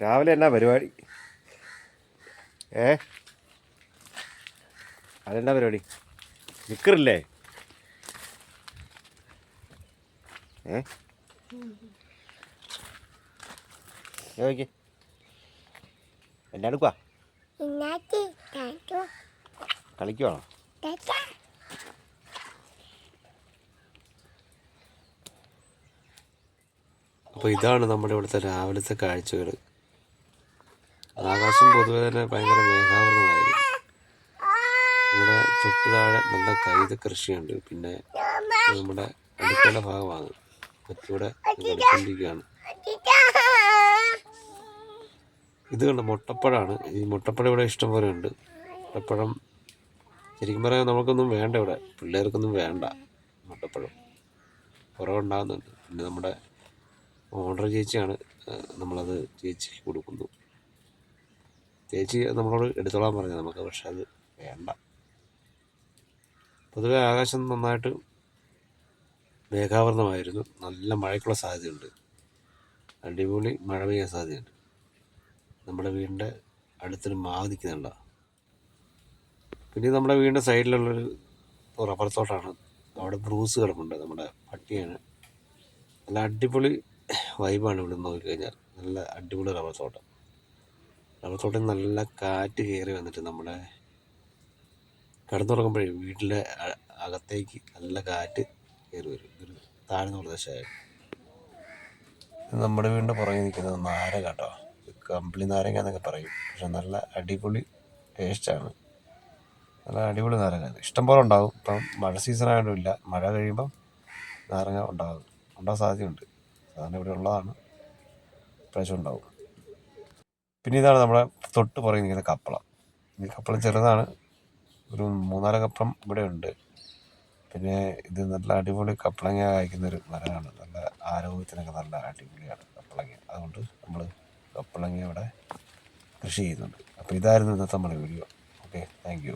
രാവിലെ എന്നാ പരിപാടി? ഏ? അതെന്നാ പരിപാടി? നിൽക്കറില്ലേ ഏ? എന്നാ എടുക്കുക കളിക്കുവാണോ അപ്പോൾ ഇതാണ് നമ്മുടെ ഇവിടുത്തെ രാവിലത്തെ കാഴ്ചകൾ ആകാശം പൊതുവെ തന്നെ ഭയങ്കര മേഘാവൃതമായിരിക്കും ഇവിടെ തൊട്ട് താഴെ നല്ല കൈത കൃഷിയുണ്ട്. പിന്നെ നമ്മുടെ അടുക്കള ഭാഗമാണ്. മറ്റിവിടെ കൊണ്ടിരിക്കുകയാണ് ഇത് കണ്ട് മുട്ടപ്പഴമാണ് ഈ മുട്ടപ്പഴം ഇവിടെ ഇഷ്ടം പോലെ ഉണ്ട്. മുട്ടപ്പഴം ശരിക്കും പറയാൻ നമുക്കൊന്നും വേണ്ട ഇവിടെ. പിള്ളേർക്കൊന്നും വേണ്ട മുട്ടപ്പഴം. കുറവുണ്ടാകുന്നുണ്ട്. പിന്നെ നമ്മുടെ ഓർഡർ ചേച്ചിയാണ് നമ്മളത് ചേച്ചിക്ക് കൊടുക്കുന്നു. ചേച്ചി നമ്മളോട് എടുത്തോളാൻ പറഞ്ഞു. നമുക്ക് പക്ഷെ അത് വേണ്ട. പൊതുവെ ആകാശം നന്നായിട്ട് മേഘാവൃതമായിരുന്നു. നല്ല മഴയ്ക്കുള്ള സാധ്യതയുണ്ട്. അടിപൊളി മഴ പെയ്യാൻ സാധ്യതയുണ്ട്. നമ്മുടെ വീടിന്റെ അടുത്തൊരു മാവ് നിൽക്കുന്നുണ്ട? പിന്നെ നമ്മുടെ വീടിന്റെ സൈഡിലുള്ളൊരു റബ്ബർ തോട്ടാണ് അവിടെ ബ്രൂസ് കിടപ്പുണ്ട്. നമ്മുടെ പട്ടിയാണ്. നല്ല അടിപൊളി വൈബാണ് ഇവിടെ നോക്കിക്കഴിഞ്ഞാൽ. നല്ല അടിപൊളി റബ്ബർ തോട്ടം റബ്ബർ തോട്ടം നല്ല കാറ്റ് കയറി വന്നിട്ട് നമ്മുടെ കിടന്നുറങ്ങുമ്പോഴേ വീട്ടിലെ അകത്തേക്ക് നല്ല കാറ്റ് കയറി വരും. ഇതൊരു താഴ്ന്ന പ്രദേശമായിരുന്നു നമ്മുടെ വീടിന്റെ പുറകെ നിൽക്കുന്നത് നാരക കേട്ടോ. കമ്പിളി നാരങ്ങ എന്നൊക്കെ പറയും. പക്ഷെ നല്ല അടിപൊളി ടേസ്റ്റാണ് നല്ല അടിപൊളി നാരങ്ങ. ഇഷ്ടംപോലെ ഉണ്ടാകും. ഇപ്പം മഴ സീസൺ ആയതുകൊണ്ടില്ല മഴ കഴിയുമ്പം നാരങ്ങ ഉണ്ടാകും. ഉണ്ടാകാൻ സാധ്യതയുണ്ട്. സാധാരണ ഇവിടെ ഉള്ളതാണ്. പ്രശ്നം ഉണ്ടാവും. പിന്നെ ഇതാണ് നമ്മുടെ തൊട്ട് പുറകെ നിൽക്കുന്ന കപ്പളം. ഈ കപ്പളം ചെറുതാണ്. ഒരു മൂന്നാൽ കപ്പളം ഇവിടെ ഉണ്ട്. പിന്നെ ഇത് നല്ല അടിപൊളി കപ്പളങ്ങ കായ്ക്കുന്ന ഒരു മരമാണ്. നല്ല ആരോഗ്യത്തിനൊക്കെ നല്ല അടിപൊളിയാണ് കപ്പളങ്ങ. അതുകൊണ്ട് നമ്മൾ കപ്പളങ്ങ ഇവിടെ കൃഷി ചെയ്യുന്നുണ്ട്. അപ്പോൾ ഇതായിരുന്നു ഇന്നത്തെ നമ്മുടെ വീഡിയോ. Okay thank